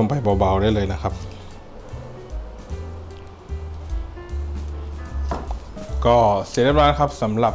ลงไปเบาๆได้เลยนะครับ ก็เสร็จเรียบร้อยครับสำหรับ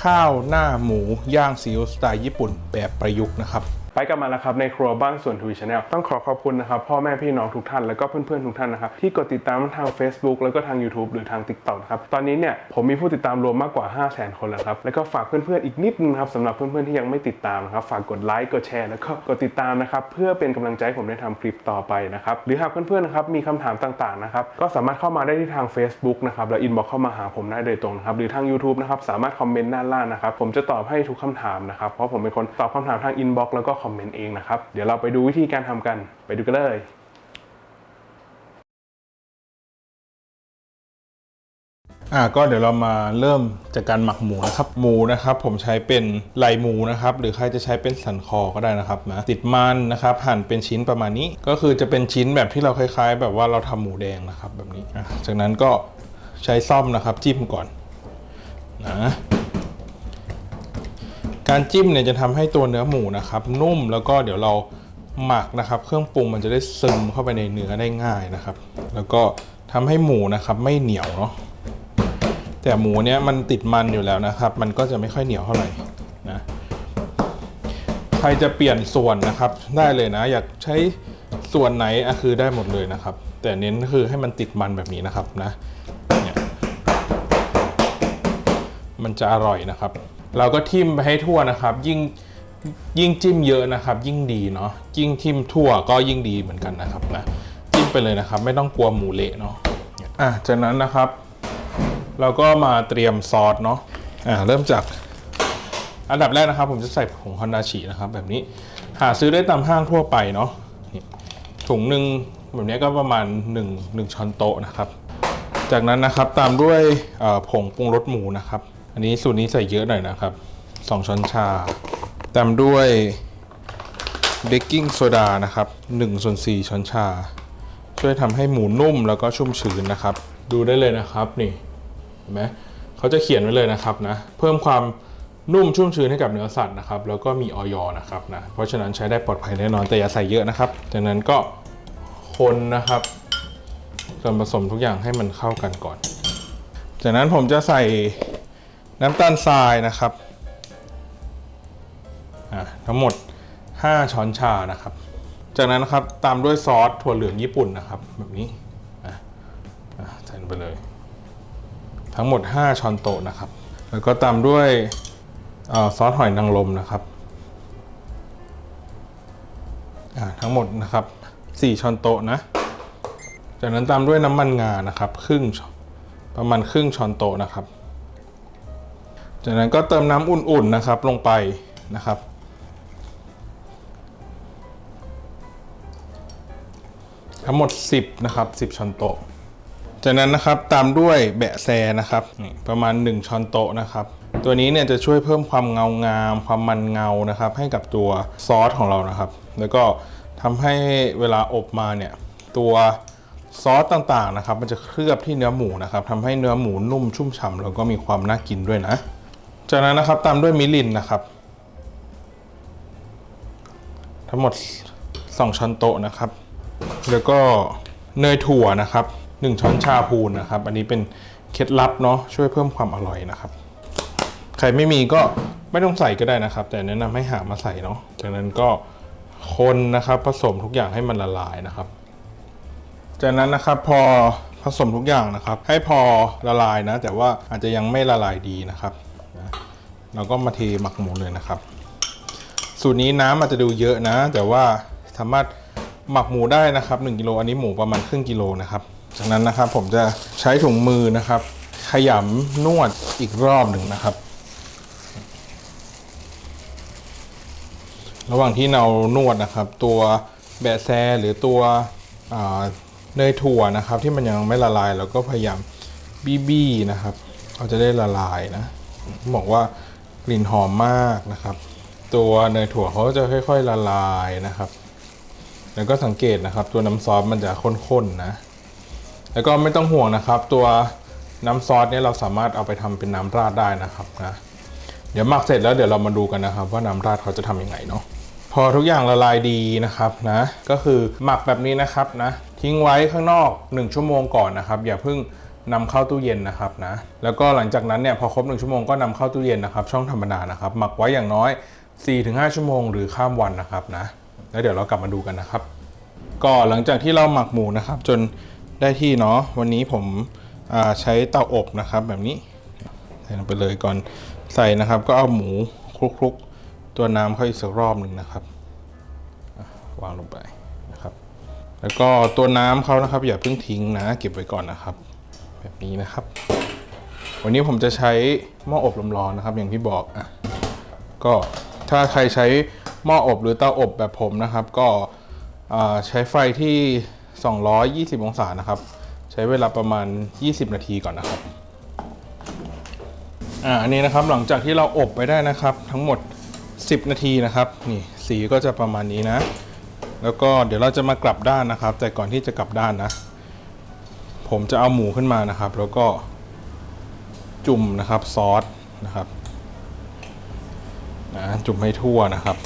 ข้าวหน้าหมูย่างซีอิ๊วสไตล์ญี่ปุ่นแบบประยุกต์นะครับ ไปกันมาแล้วครับในครัวบ้านส่วนทวีชาแนลต้องขอขอบคุณนะครับพ่อแม่พี่น้องทุกท่านแล้วก็เพื่อนๆทุกท่านนะครับที่กดติดตามทาง Facebook แล้วก็ทาง YouTube หรือทาง TikTok นะครับตอนนี้เนี่ยผมมีผู้ติดตามรวมมากกว่า 5 0 0 0 0 0 คนแล้วครับแล้วก็ฝากเพื่อนๆอีกนิดนึงครับสำหรับเพื่อนๆที่ยังไม่ติดตามนะครับฝากกดไลค์กดแชร์แล้วก็กดติดตามนะครับเพื่อเป็นกำลังใจผมได้ทำคลิปต่อไปนะครับหรือหากเพื่อนๆนะครับมีคำถามต่างๆนะครับก็สามารถเข้ามาได้ที่ทาง Facebook นะครับแล้วอินบ็อกเข้ามาหาผมได้โดยตรงนะครับหรือทาง YouTube นะครับสามารถคอมเมนต์ด้านล่างนะครับผมจะตอบให้ทุกคำถามนะครับเพราะผมเป็นคนตอบคำถามทางอินบ็อกแล้วก็คอมเมนต์เองนะครับ เดี๋ยวเราไปดูวิธีการทำกัน ไปดูกันเลยอ่าก็เดี๋ยวเรามาเริ่มจากการหมักหมูนะครับหมูนะครับ ผมใช้เป็นไหลหมูนะครับ หรือใครจะใช้เป็นสันคอก็ได้นะครับนะติดมันนะครับหั่นเป็นชิ้นประมาณนี้ ก็คือจะเป็นชิ้นแบบที่เราคล้าย ๆ แบบว่าเราทำหมูแดงนะครับแบบนี้จากนั้นก็ใช้ซ่อมนะครับจิ้มก่อนนะ การจิ้มเนี่ยจะทำให้ตัวเนื้อหมูนะครับนุ่มแล้วก็เดี๋ยวเราหมักนะครับ เครื่องปรุงมันจะได้ซึมเข้าไปในเนื้อได้ง่ายนะครับ แล้วก็ทำให้หมูนะครับไม่เหนียวเนาะแต่หมูเนี้ยมันติดมันอยู่แล้วนะครับ มันก็จะไม่ค่อยเหนียวเท่าไหร่นะใครจะเปลี่ยนส่วนนะครับ ได้เลยนะ อยากใช้ส่วนไหนอะคือได้หมดเลยนะครับ แต่เน้นคือให้มันติดมันแบบนี้นะครับนะเนี่ยมันจะอร่อยนะครับ เราก็ทิ่มไปให้ทั่วนะครับ ยิ่งยิ่งจิ้มเยอะนะครับ ยิ่งดีเนาะยิ่งทิ่มทั่วก็ยิ่งดีเหมือนกันนะครับนะจิ้มไปเลยนะครับ ไม่ต้องกลัวหมูเละเนาะอะจากนั้นนะครับ เราก็มาเตรียมซอสเนาะอ่าเริ่มจากอันดับแรกนะครับ ผมจะใส่ผงฮอนดาชินะครับ แบบนี้หาซื้อได้ตามห้างทั่วไปเนาะถุงหนึ่งแบบนี้ก็ประมาณ1 1ช้อนโต๊ะนะครับ จากนั้นนะครับตามด้วยผงปรุงรสหมูนะครับ อันนี้สูตรนี้ใส่เยอะหน่อยนะครับ 2 ช้อนชา ตามด้วยเบกกิ้งโซดานะครับ1ส่วน4ช้อนชา ช่วยทำให้หมูนุ่มแล้วก็ชุ่มชื้นนะครับ ดูได้เลยนะครับนี่เห็นไหมเขาจะเขียนไว้เลยนะครับนะ เพิ่มความนุ่มชุ่มชื้นให้กับเนื้อสัตว์นะครับ แล้วก็มีออยนะครับนะ เพราะฉะนั้นใช้ได้ปลอดภัยแน่นอนแต่อย่าใส่เยอะนะครับ จากนั้นก็คนนะครับส่วนผสมทุกอย่างให้มันเข้ากันก่อน จากนั้นผมจะใส่ น้ำตาลทรายนะครับทั้งหมด 5 ช้อนชานะครับ จากนั้นนะครับตามด้วยซอสถั่วเหลืองญี่ปุ่นนะครับ แบบนี้อะใส่ลงไปเลย ทั้งหมด 5 ช้อนโต๊ะนะครับ แล้วก็ตามด้วยซอสหอยนางรมนะครับทั้งหมดนะครับ 4 ช้อนโต๊ะนะ จากนั้นตามด้วยน้ำมันงานะครับ ครึ่งประมาณครึ่งช้อนโต๊ะนะครับ จากนั้นก็เติมน้ำอุ่นๆนะครับลงไปนะครับ ทั้งหมด 10นะครับ10ช้อนโต๊ะ จากนั้นนะครับตามด้วยแบะแซนะครับประมาณ 1 ช้อนโต๊ะนะครับ ตัวนี้เนี่ยจะช่วยเพิ่มความเงางาม ความมันเงานะครับ ให้กับตัวซอสของเรานะครับ แล้วก็ทำให้เวลาอบมาเนี่ยตัวซอสต่างๆนะครับ มันจะเคลือบที่เนื้อหมูนะครับทำให้เนื้อหมูนุ่มชุ่มฉ่ำแล้วก็มีความน่ากินด้วยนะ จากนั้นนะครับตามด้วยมิรินนะครับ ทั้งหมด 2 ช้อนโต๊ะนะครับ แล้วก็เนยถั่วนะครับ 1 ช้อนชาพูนนะครับ อันนี้เป็นเคล็ดลับเนาะช่วยเพิ่มความอร่อยนะครับ ใครไม่มีก็ไม่ต้องใส่ก็ได้นะครับ แต่แนะนำให้หามาใส่เนาะจากนั้นก็คนนะครับผสมทุกอย่างให้มันละลายนะครับ จากนั้นนะครับพอผสมทุกอย่างนะครับ ให้พอละลายนะ แต่ว่าอาจจะยังไม่ละลายดีนะครับ เราก็มาเทหมักหมูเลยนะครับ สูตรนี้น้ำอาจจะดูเยอะนะ แต่ว่าสามารถหมักหมูได้นะครับ1กิโลอันนี้หมูประมาณครึ่งกิโลนะครับจากนั้นนะครับผมจะใช้ถุงมือนะครับ ขยำนวดอีกรอบหนึ่งนะครับ ระหว่างที่เรานวดนะครับ ตัวแบะแซหรือตัวเนยถั่วนะครับ ที่มันยังไม่ละลายเราก็พยายามบี้บี้นะครับเขาจะได้ละลายนะ บอกว่า กลิ่นหอมมากนะครับ ตัวเนยถั่วเขาจะค่อย ๆ ละลายนะครับ แล้วก็สังเกตนะครับ ตัวน้ำซอสมันจะข้นๆนะ แล้วก็ไม่ต้องห่วงนะครับ ตัวน้ำซอสเนี่ยเราสามารถเอาไปทำเป็นน้ำราดได้นะครับนะเดี๋ยวหมักเสร็จแล้วเดี๋ยวเรามาดูกันนะครับ ว่าน้ำราดเขาจะทำยังไงเนาะพอทุกอย่างละลายดีนะครับนะ ก็คือหมักแบบนี้นะครับนะ ทิ้งไว้ข้างนอก 1 ชั่วโมงก่อนนะครับ อย่าเพิ่ง นำเข้าตู้เย็นนะครับนะแล้วก็หลังจากนั้นเนี่ยพอครบ 1 ชั่วโมงก็นำเข้าตู้เย็นนะครับช่องธรรมดานะครับหมักไว้อย่างน้อย 4-5 ชั่วโมงหรือข้ามวันนะครับนะแล้วเดี๋ยวเรากลับมาดูกันนะครับ ก็หลังจากที่เราหมักหมูนะครับ จนได้ที่เนาะวันนี้ผมใช้เตาอบนะครับแบบนี้ใส่ลงไปเลยก่อนใส่นะครับ ก็เอาหมูคลุกๆ ตัวน้ำเข้าอีกสักรอบหนึ่งนะครับวางลงไปนะครับ แล้วก็ตัวน้ำเขานะครับ อย่าเพิ่งทิ้งนะ เก็บไว้ก่อนนะครับ แบบนี้นะครับ วันนี้ผมจะใช้หม้ออบลมร้อนนะครับ อย่างที่บอกอะก็ถ้าใครใช้หม้ออบหรือเตาอบแบบผมนะครับ ก็ใช้ไฟที่ 220 องศานะครับ ใช้เวลาประมาณ 20 นาทีก่อนนะครับอ่าอันนี้นะครับหลังจากที่เราอบไปได้นะครับ ทั้งหมด 10 นาทีนะครับ นี่สีก็จะประมาณนี้นะ แล้วก็เดี๋ยวเราจะมากลับด้านนะครับ แต่ก่อนที่จะกลับด้านนะ ผมจะเอาหมูขึ้นมานะครับ แล้วก็จุ่มนะครับซอสนะครับนะจุ่มให้ทั่วนะครับ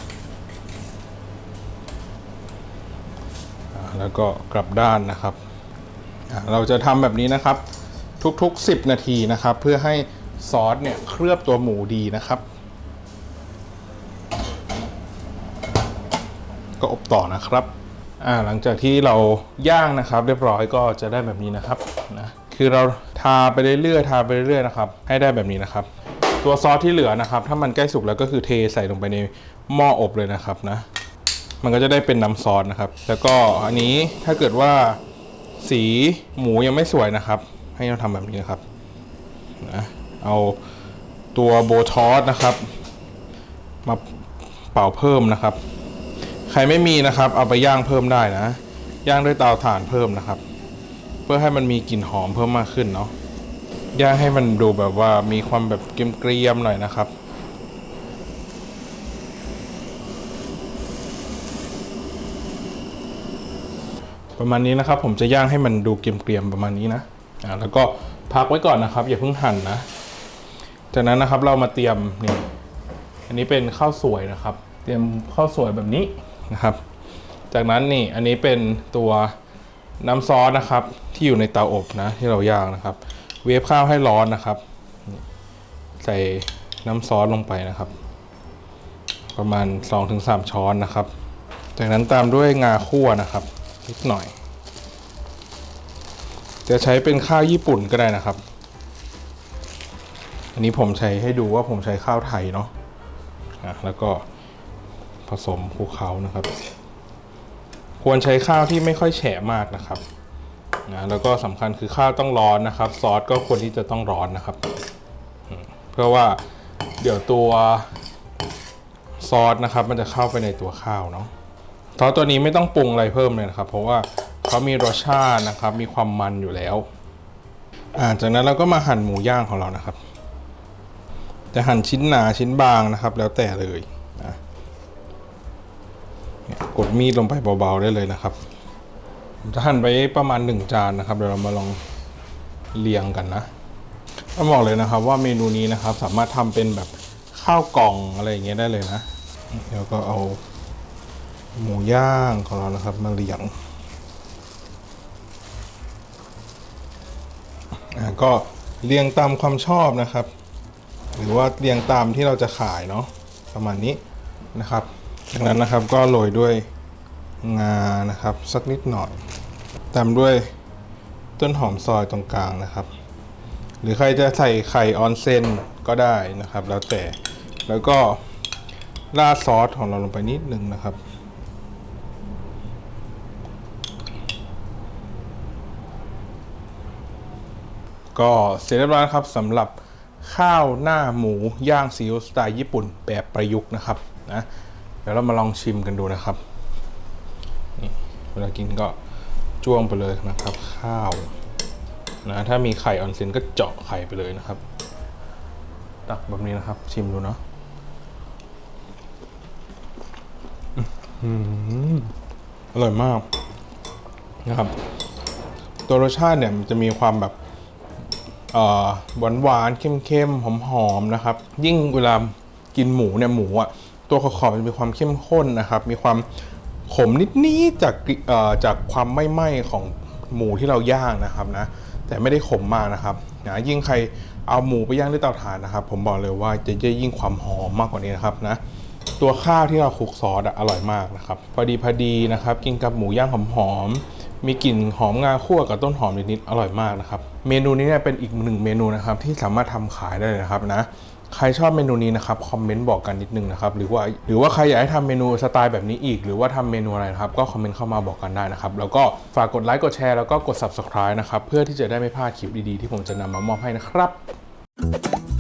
แล้วก็กลับด้านนะครับ เราจะทำแบบนี้นะครับ ทุกๆ 10 นาทีนะครับ เพื่อให้ซอสเนี่ยเคลือบตัวหมูดีนะครับ ก็อบต่อนะครับ อ่าหลังจากที่เราย่างนะครับ เรียบร้อยก็จะได้แบบนี้นะครับนะคือเราทาไปเรื่อยๆทาไปเรื่อยๆนะครับ ให้ได้แบบนี้นะครับ ตัวซอสที่เหลือนะครับ ถ้ามันใกล้สุกแล้วก็คือเทใส่ลงไปในหม้ออบเลยนะครับนะ มันก็จะได้เป็นน้ำซอสนะครับ แล้วก็อันนี้ถ้าเกิดว่าสีหมูยังไม่สวยนะครับ ให้เราทำแบบนี้นะครับนะเอาตัวโบทอสนะครับ มาเป่าเพิ่มนะครับ รไม่มีนะครับ เอาไปย่างเพิ่มได้นะ ย่างด้วยเตาถ่านเพิ่มนะครับ เพื่อให้มันมีกลิ่นหอมเพิ่มมากขึ้นเนาะย่างให้มันดูแบบว่ามีความแบบเกรียมๆหน่อยนะครับประมาณนี้นะครับผมจะย่างให้มันดูเกรียมๆประมาณนี้นะอ่าแล้วก็พักไว้ก่อนนะครับ อย่าเพิ่งหั่นนะ จากนั้นนะครับเรามาเตรียมนี่อันนี้เป็นข้าวสวยนะครับ เตรียมข้าวสวยแบบนี้ นะครับ จากนั้นนี่อันนี้เป็นตัวน้ำซอสนะครับ ที่อยู่ในเตาอบนะที่เราย่างนะครับ เวฟข้าวให้ร้อนนะครับ ใส่น้ำซอสลงไปนะครับ ประมาณ 2-3 ช้อนนะครับ จากนั้นตามด้วยงาคั่วนะครับนิดหน่อย จะใช้เป็นข้าวญี่ปุ่นก็ได้นะครับ อันนี้ผมใช้ให้ดูว่าผมใช้ข้าวไทยเนาะะแล้วก็ ผสมคลุกเคล้านะครับ ควรใช้ข้าวที่ไม่ค่อยแฉะมากนะครับนะแล้วก็สำคัญคือข้าวต้องร้อนนะครับ ซอสก็ควรที่จะต้องร้อนนะครับ เพื่อว่าเดี๋ยวตัวซอสนะครับ มันจะเข้าไปในตัวข้าวเนาะซอสตัวนี้ไม่ต้องปรุงอะไรเพิ่มเลยนะครับ เพราะว่าเขามีรสชาตินะครับ มีความมันอยู่แล้วาจากนั้นเราก็มาหั่นหมูย่างของเรานะครับ จะหั่นชิ้นหนาชิ้นบางนะครับ แล้วแต่เลย กดมีดลงไปเบาๆได้เลยนะครับผมจะหั่นไปประมาณ 1 จานนะครับเดี๋ยวเรามาลองเรียงกันนะต้องบอกเลยนะครับว่าเมนูนี้นะครับสามารถทำเป็นแบบข้าวกล่องอะไรอย่างเงี้ยได้เลยนะแล้วก็เอาหมูย่างของเรานะครับ มาเรียงอะก็เรียงตามความชอบนะครับ หรือว่าเรียงตามที่เราจะขายเนาะประมาณนี้นะครับ จากนั้นนะครับก็โรยด้วยงานะครับ สักนิดหน่อย ตามด้วยต้นหอมซอยตรงกลางนะครับ หรือใครจะใส่ไข่ออนเซนก็ได้นะครับ แล้วแต่แล้วก็ราดซอสของเราลงไปนิดนึงนะครับก็เสร็จเรียบร้อยครับสำหรับข้าวหน้าหมูย่างซีอิ๊วสไตล์ญี่ปุ่นแบบประยุกต์นะครับนะ ดี๋ยวเรามาลองชิมกันดูนะครับนี่เวลากินก็จ้วงไปเลยนะครับ ข้าวนะถ้ามีไข่ออนเซนก็เจาะไข่ไปเลยนะครับ ตักแบบนี้นะครับ ชิมดูเนาะอร่อยมากนะครับ ตัวรสชาติเนี่ยมันจะมีความแบบหวานหวานๆเข้มๆหอมๆนะครับ ยิ่งเวลากินหมูเนี่ยหมูอะ ตัวขอบๆมันมีความเข้มข้นนะครับ มีความขมนิดๆจากเอ่อจากความไม่ไหม้ของหมูที่เราย่างนะครับนะ แต่ไม่ได้ขมมากนะครับนะยิ่งใครเอาหมูไปย่างด้วยเตาถ่านนะครับ ผมบอกเลยว่าจะจะยิ่งความหอมมากกว่านี้นะครับนะ ตัวข้าวที่เราคลุกซอสอร่อยมากนะครับ พอดีพอดีนะครับ กินกับหมูย่างหอมๆมีกลิ่นหอมงาคั่วกับต้นหอมนิดๆอร่อยมากนะครับ เมนูนี้เนี่ยเป็นอีกหนึ่งเมนูนะครับที่สามารถทำขายได้เลยนะครับนะ ใครชอบเมนูนี้นะครับคอมเมนต์บอกกันนิดนึงนะครับหรือว่าหรือว่าใครอยากให้ทำเมนูสไตล์แบบนี้อีก หรือว่าทำเมนูอะไรนะครับก็คอมเมนต์เข้ามาบอกกันได้นะครับแล้วก็ฝากกดไลค์กดแชร์แล้วก็กด subscribe นะครับเพื่อที่จะได้ไม่พลาดคลิปดีๆที่ผมจะนำมามอบให้นะครับ